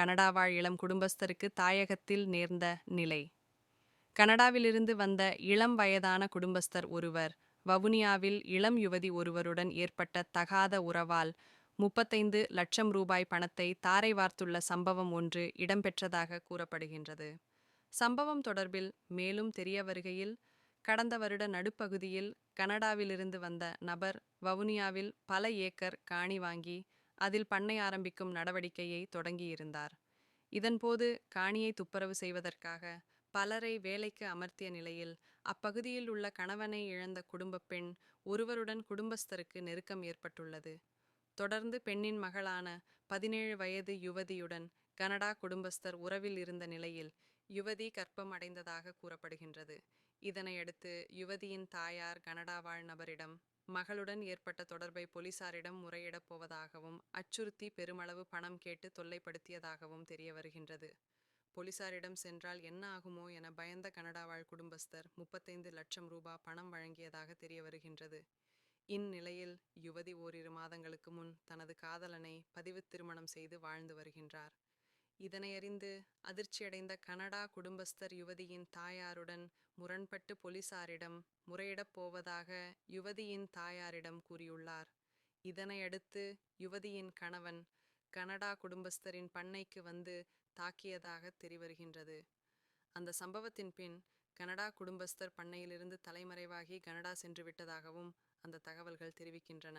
Canada வாழ் இளம் குடும்பஸ்தருக்கு தாயகத்தில் நேர்ந்த நிலை. கனடாவிலிருந்து வந்த இளம் வயதான குடும்பஸ்தர் ஒருவர் வவுனியாவில் இளம் யுவதி ஒருவருடன் ஏற்பட்ட தகாத உறவால் முப்பத்தைந்து லட்சம் ரூபாய் பணத்தை தாரை வார்த்துள்ள சம்பவம் ஒன்று இடம்பெற்றதாக கூறப்படுகின்றது. சம்பவம் தொடர்பில் மேலும் தெரிய வருகையில் கடந்த வருட நடுப்பகுதியில் கனடாவிலிருந்து வந்த நபர் வவுனியாவில் பல ஏக்கர் காணி வாங்கி அதில் பண்ணை ஆரம்பிக்கும் நடவடிக்கையை தொடங்கியிருந்தார். இதன்போது காணியை துப்புரவு செய்வதற்காக பலரை வேலைக்கு அமர்த்திய நிலையில் அப்பகுதியில் உள்ள கணவனை இழந்த குடும்பப் பெண் ஒருவருடன் குடும்பஸ்தருக்கு நெருக்கம் ஏற்பட்டுள்ளது. தொடர்ந்து பெண்ணின் மகளான பதினேழு வயது யுவதியுடன் கனடா குடும்பஸ்தர் உறவில் இருந்த நிலையில் யுவதி கர்ப்பம் அடைந்ததாக கூறப்படுகின்றது. இதனையடுத்து யுவதியின் தாயார் கனடா வாழ் நபரிடம் மகளுடன் ஏற்பட்ட தொடர்பை போலீசாரிடம் முறையிடப் போவதாகவும் அச்சுறுத்தி பெருமளவு பணம் கேட்டு தொல்லைப்படுத்தியதாகவும் தெரிய வருகின்றது. போலீசாரிடம் சென்றால் என்ன ஆகுமோ என பயந்த கனடா வாழ் குடும்பஸ்தர் முப்பத்தைந்து லட்சம் ரூபா பணம் வழங்கியதாக தெரிய வருகின்றது. இந்நிலையில் யுவதி ஓரிரு மாதங்களுக்கு முன் தனது காதலனை பதிவு திருமணம் செய்து வாழ்ந்து வருகின்றார். இதனையறிந்து அதிர்ச்சியடைந்த கனடா குடும்பஸ்தர் யுவதியின் தாயாருடன் முரண்பட்டு போலீசாரிடம் முறையிடப் போவதாக யுவதியின் தாயாரிடம் கூறியுள்ளார். இதனையடுத்து யுவதியின் கணவன் கனடா குடும்பஸ்தரின் பண்ணைக்கு வந்து தாக்கியதாக தெரிவருகின்றது. அந்த சம்பவத்தின் பின் கனடா குடும்பஸ்தர் பண்ணையிலிருந்து தலைமறைவாகி கனடா சென்று விட்டதாகவும் அந்த தகவல்கள் தெரிவிக்கின்றன.